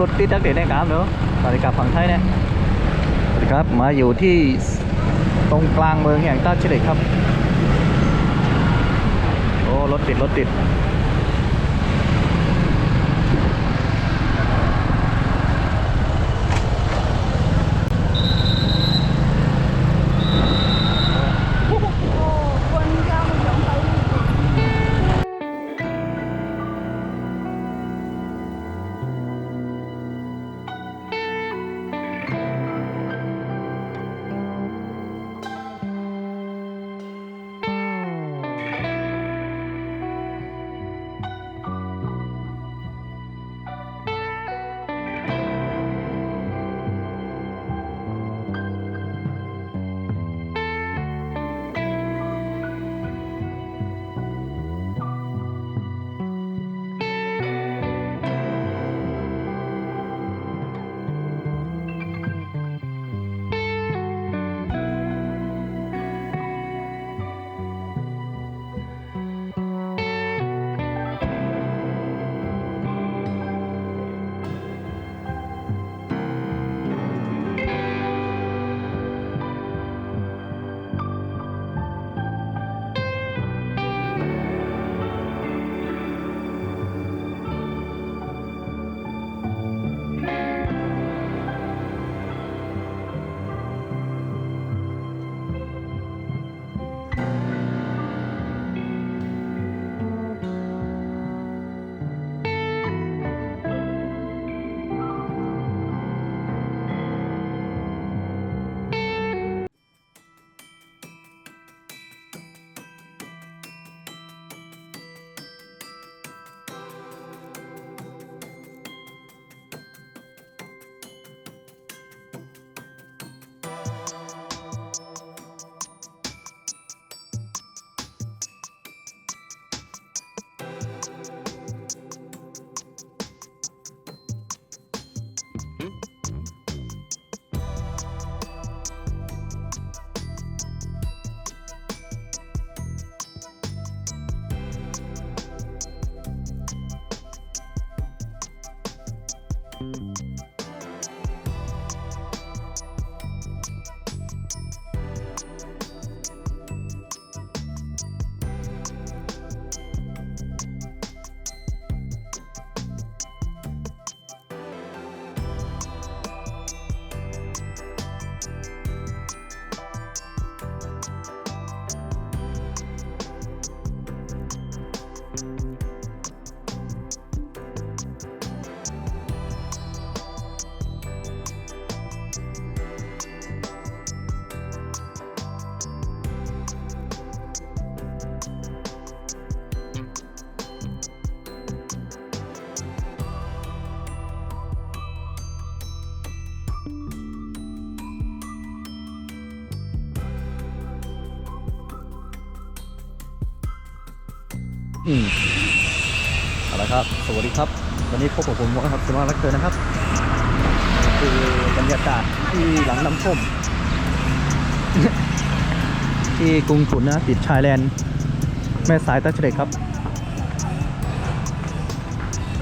รถติดนักเด็ดในกามเนอะสวัสดีครับฝั่งไทยเนี่ยสวัสดีครับมาอยู่ที่ตรงกลางเมืองแห่งต้าเฉลยครับโอ้รถติดรถติด อืมเอาละครับ สวัสดีครับ วันนี้พบกับผมวอครับสมารักเกินนะครับ คือบรรยากาศที่หลังน้ำท่วมที่กรุงขุนนะติดชายแลนด์แม่สายตาเฉลยครับ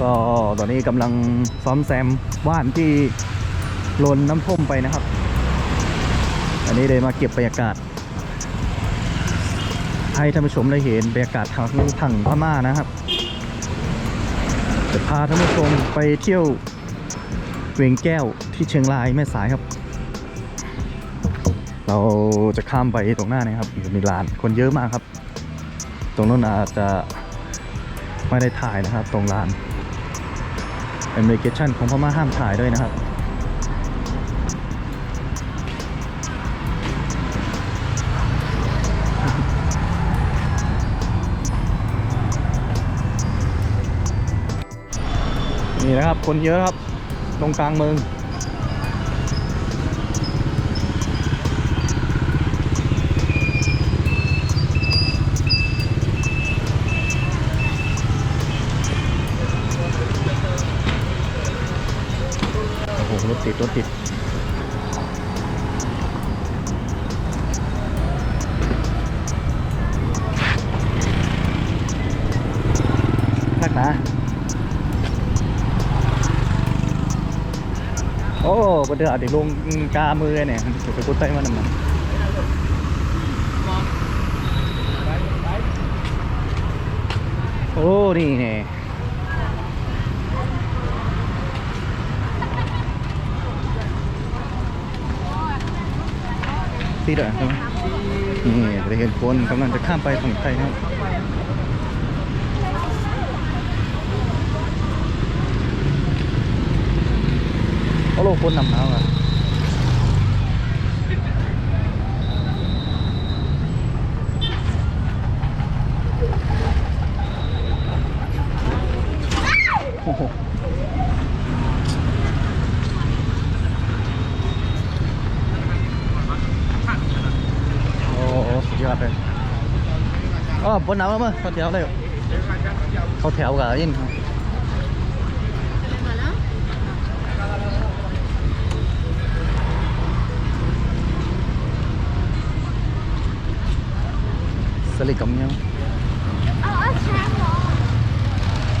ก็ตอนนี้กำลังซ้อมแซมว่านที่ลนน้ำท่วมไปนะครับ อันนี้เลยมาเก็บบรรยากาศ ให้ท่านผู้ชมได้เห็นบรรยากาศทางทางพม่านะครับ จะพาท่านผู้ชมไปเที่ยวเวียงแก้วที่เชียงรายแม่สายครับ เราจะข้ามไปตรงหน้านี้ครับอยู่ในลานคนเยอะมากครับ ตรงนั้นอาจจะไม่ได้ถ่ายนะครับ ตรงลานแอ i ิเ t ชันของพม่าห้ามถ่ายด้วยนะครับ นะครับ คนเยอะครับ ตรงกลางเมืองโอ้โหรถติดรถติดทักนะ อ้ประเดี๋ยวเดี๋ยวลงกามือเนี่ยจะไปกุดไต้มันมันโอ้ นี่เนี่ยที่เด้อใช่ไหมนี่จะเห็นคนกำลังจะข้ามไปฝั่งไทยนะครับเขาลงคนนำน้ำอะโอ้โหโอ้โหสุดยอดเลยอ๋อบนน้ำแล้วมั้งเข้าแถวเลยเขาแถวกับยินครับ สลิดกับเมียวเอาเอาแชร์เหรอ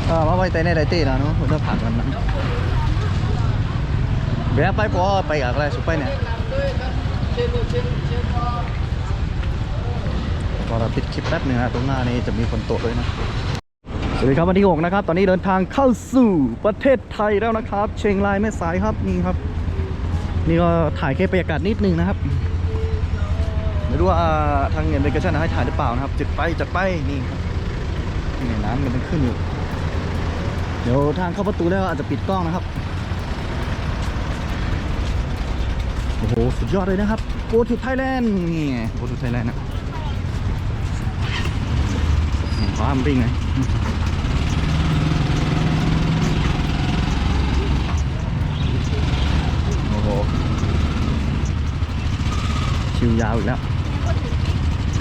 เออมาไว้แต่ในไรตีนะเนาะผมจะผ่านกันนะเบียไปปอไปกับอะไรสุดไปเนี่ยพอเราปิดคลิปแป๊บหนึงนะตรงหน้านี้จะมีคนโตกด้วยนะสวัสดีครับวันที่6นะครับ ตอนนี้เดินทางเข้าสู่ประเทศไทยแล้วนะครับ เชียงรายแม่สายครับนี่ครับ นี่ก็ถ่ายแค่บรรยากาศนิดนึงนะครับ ไม่รู้ว่าทางเงินเบเกชั่นให้ถ่ายหรือเปล่านะครับจุดไปจัดไปนี่ครับนี่น้ำมันขึ้นอยู่ เดี๋ยวทางเข้าประตูแล้วอาจจะปิดกล้องนะครับโอ้โหสุดยอดเลยนะครับ Go to Thailand นี่ไง Go to Thailand นะขอห้ามปิ้งไงโอ้โห ชิวยาวอีกแล้ว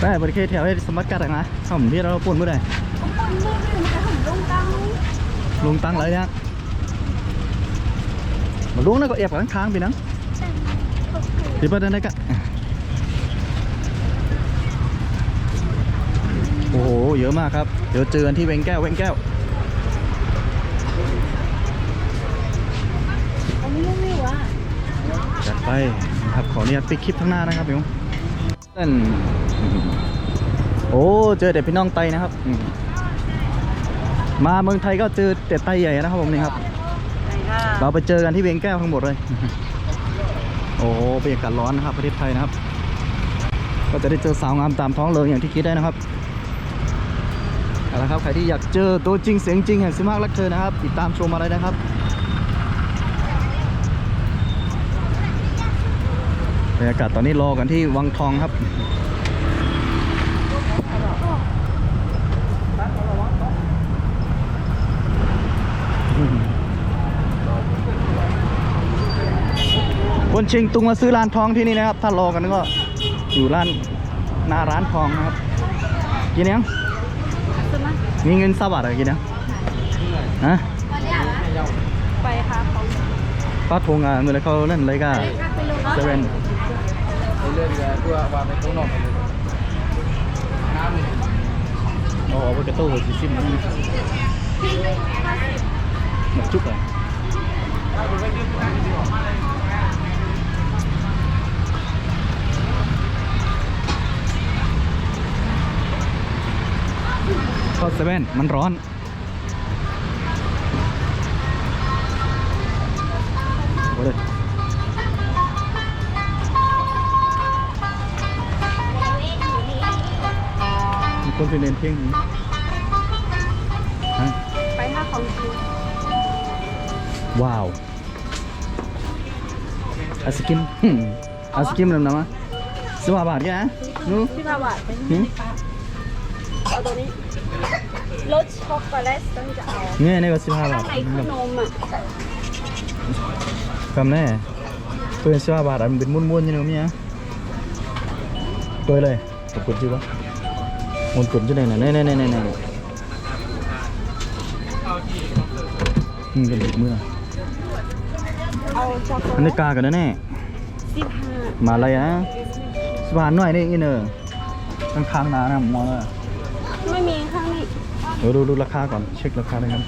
ได้บริเคแถวให้สมัครกันนะถ้าผมพี่เราปุ่นเมื่อไหร่ผมคนเมื่อคืนจะผมลงตังค์ลงตังค์เลยเนี่ยมาลุงนะก็แอบข้างๆไปนังดีป่ะนั่นได้กะโอ้โหเยอะมากครับ เดี๋ยวเจอกันที่เวงแก้วเวงแก้วอันนี้ไม่ว่าจัดไปนะครับขออนุญาตปิดคลิปข้างหน้านะครับพี่ น้องนั่นโอ้เจอแต่พี่น้องไตนะครับอืมมาเมืองไทยก็เจอแต่ไตใหญ่นะครับผมนี่ครับ เราไปเจอกันที่เวียงแก้วทั้งหมดเลย โอ้โหบรรยากาศร้อนนะครับประเทศไทยนะครับ ก็จะได้เจอสาวงามตามท้องเลยอย่างที่คิดได้นะครับเอาละครับใครที่อยากเจอตัวจริงเสียงจริงแห่งซิมากรักเธอนะครับ ติดตามชมอะไรนะครับ บรรยากาศตอนนี้รอกันที่วังทองครับคนเชียงตุงมาซื้อร้านทองที่นี่นะครับ ถ้ารอกันก็อยู่ร้านหน้าร้านทองนะครับ กินยังสมัครมีเงินสวัสดิ์อะไรกินยังฮะวันนี้ไปค่ะเขาป้าทงอะเมื่อไรเขาเล่นอะไรกันไปลงเซเว่น เรื่องตัวว่าไปข้างนอกไปเลยน้ำนี่โอ้โหไปกระตู้หัวซิซิมมันหมดจุกเลยเข้าเซเว่นมันร้อน คนไปเรียนเที่ยงนี้ฮะไปท่าของจริงว้าวไอศกรีมอืมไอศกรีมนำๆมาสิบบาทแกนะนู้ที่มาวัดเป็นหืมเอาตัวนี้รสช็อกโกแลตต้องจะเอาเนี่ยนี่ก็สิบห้าบาข้างทในคือนมอะคำแน่เพื่อนสิบบาทอันเป็นม้วนๆอยังไงมั้ยตัวเลยขอบคุณชื่อปะม้ วนกลุ่มชื่อไหนน่ะแน่ๆๆๆๆอืมเป็นติดมือนะเอาช็อกโกอันแลนี้ตกากันนะแน่สิบห้ามาอะไรนะสิบบาทหน่อยนี่อีเนอร์ข้างๆนานะมองเลยไม่มีข้างนี้เดี๋ยวดูดูราคาก่อนเช็คราคาเลยครับ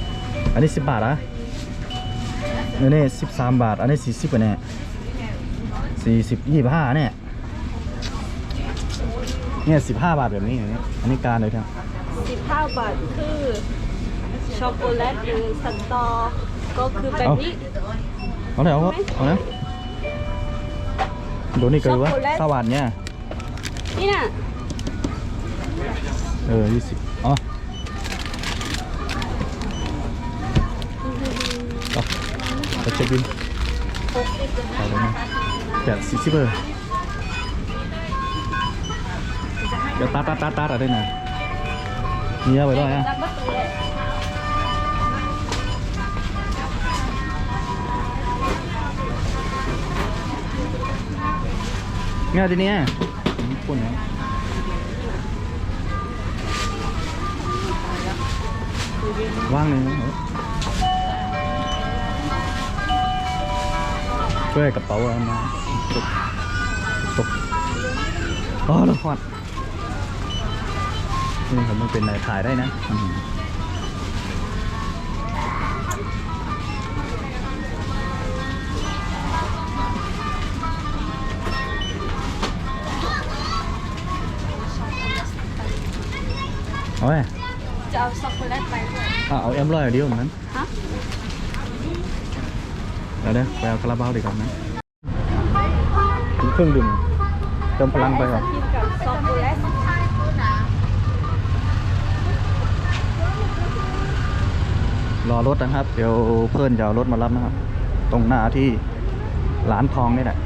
อันนี้สิบบาทนะสนี่นี่สิบสามบาท อันนี้สี่สิบกว่าแน่สี่สิบยี่สิบห้าเนี่ย เนี่ยสิบห้าบาทแบบนี้อย่างนี้อันนี้การเลยครับ15บาทคือช็อกโกแลตหรือสตอก็คือแบบนี้เอาเลยเอาครับเอานะดูนี่กันวะช็อกโกแลตสวัสดเนี่ยนี่น่ะเออยี่สิบอ๋อเอาไปเช็คบินเอาเลยนะแจกสี่สิบเบอร์ เดี๋ยวตาตาตาตาอะไรนะมีเอาไปด้วยนะเลยง่ายทีเนี้ยปุ่นนะว่างเลยนะเพื่อกระเป๋าเอามาตกตกอ๋อแล้วหอด นี่ผมมันเป็นนายถ่ายได้นะเอาไว้จะเอาช็อกโกแลตไปด้วยอะเอาเอ็มร้อยเดียวเหมือนกันฮะเดี๋ยวเดี๋ยวไปเอาคาราบาวดีกว่านะเครื่องดื่มเติมพลังไปก่อน รอรถนะครับ เดี๋ยวเพื่อนจะเอารถมารับนะครับ ตรงหน้าที่ร้านทองนี่แหละ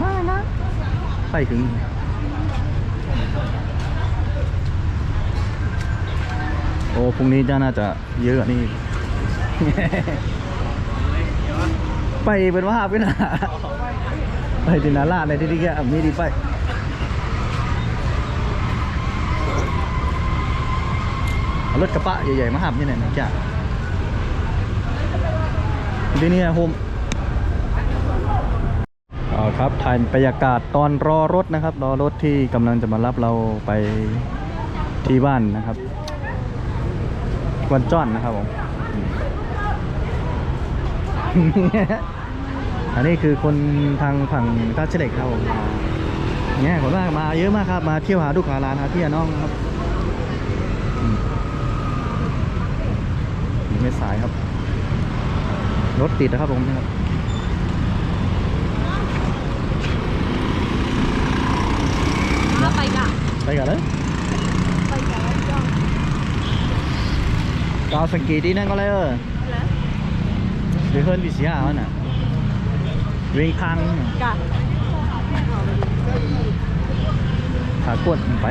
มานะไปถึงโอ้พรุ่งนี้จะน่าจะเยอะนี่ ไปเป็นว่าไปนะไปที่นาลาดในที่ที่แกมีดีไป เอา รถกระบะใหญ่ๆมาหับนี่แหละนะจ๊ะทีนี้โฮมเอาครับถ่ายบรรยากาศตอนรอรถนะครับ รอรถที่กำลังจะมารับเราไปที่บ้านนะครับ วันจ้อนนะครับผมอันนี้คือคนทางฝั่งท่าเฉลกครับผมเนี่ยคนมากมาเยอะมากครับ มาเที่ยวหาลูกหาร้านหาพี่หาน้องครับ ไม่สายครับ รถติดนะครับผมนะครับแล้วไปกับไปกันเลยไปกับแล้วจ้องกาวสังกีที่นั่นก็เลยเออแล้วเดี๋ยวเฮิร์นวิเชียมันอะเวงพังกับขากดไป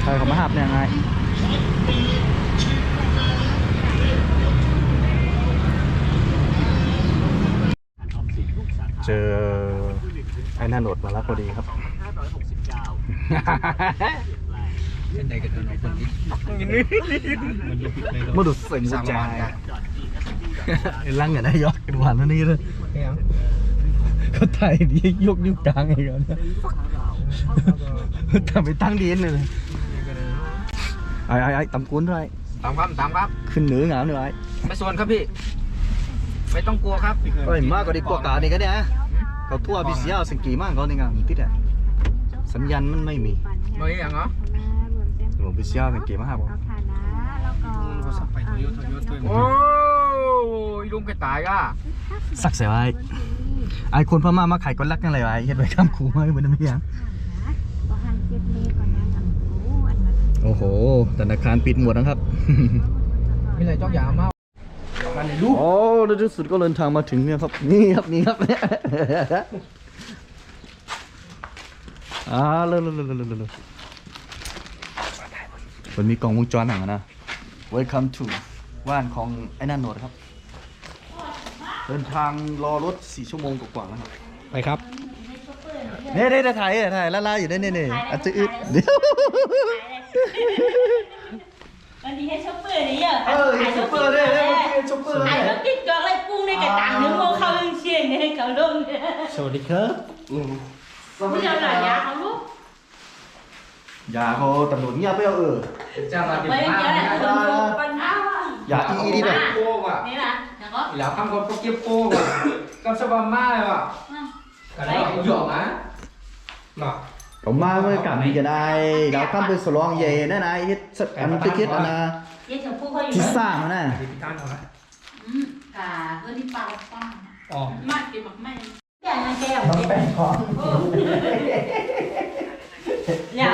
ใครเขามาหับเนี่ยไง เจอไอ้นั่นโหลดมาแล้วพอดีครับ เป็นใดกันเนาะคนที่มาดูเสียงหัวใจไอ้ลังเนี่ยได้ยอดกันหวานนั่นนี่เลยยังเขาถ่ายดียกนิ้วกลางไอ้กันนะทำไปตั้งดีนเลยไอ้ไอ้ไอ้ตำกุ้นด้วยตามครับตามครับ ขึ้นเหนือหงามหน่อยไม่ส่วนครับพี่ ไม่ต้องกลัวครับไอ้ยมากกว่าดีกว่ากานี่ก็เนี่ยเขาทั่วพิเศษสังกีมากเขาในงานติดอะสัญญาณมันไม่มีไม่ยังเหรอหลวงพิเศษสังกีมากผมโอ้ยลุงแกตายอะสักเสียไว้ไอ้คนพม่ามาขายก้อนลักนั่นอะไรไว้เฮ็ดไว้ข้ามคูมาเป็นน้ำยังโอ้โหธนาคารปิดหมดนะครับ ไม่เลยจ้องยามา กันในลูกโอ้ในที่สุดก็เดินทางมาถึงเนี่ยครับ นี่ครับนี่ครับอ่าเร็วเร็วเร็วเร็วเร็วเร็วมันมีกล่องวงจรหนังนะ Welcome to ว่านของไอ้นั่นโหนดครับ เดินทางรอรถสี่ชั่วโมงกว่าๆนะครับ ไปครับเนี่ยเนี่ถ่ายถ่ายละลายอยู่เน่เนี่ยเนี่ยอาจจะอึดเดี๋ยว วันนี้ให้ช็อปเปอร์นี่เหรอเออเห็นช็อปเปอร์เลยเลยเมื่อกี้ช็อปเปอร์เลไอ้ยรถติดจอกไรกุ้งในกระตังนึกว่าเขาเรื่องเชียงในเขาลงเนี่ยสวัสดีครับไม่เอาหน่อยยาเขาลูกอย่าเขาตำรวจเงียบไปเอาเออ จะมาไม่เอาแหละคนปัญหาอย่าอีอีนี่แบบโป้ว่ะนี่นะแล้วก็อีแล้วคำคนก็เก็บโป้ว่ะกับสบายมากเลยว่ะ กันแล้วหยอกนะเนาะ ผมมาเมื่อกลับนี้ก็ได้เราข้ามไปสลองเย่น่นะไฮ็สักอันตะคิดนะที่สร้างมซาน่ะานอานะอืมกาเพื่อที่ปลาป้าอ๋อมากกินมากไม่แก่นะแก้วต้องเป็นของเนี่ย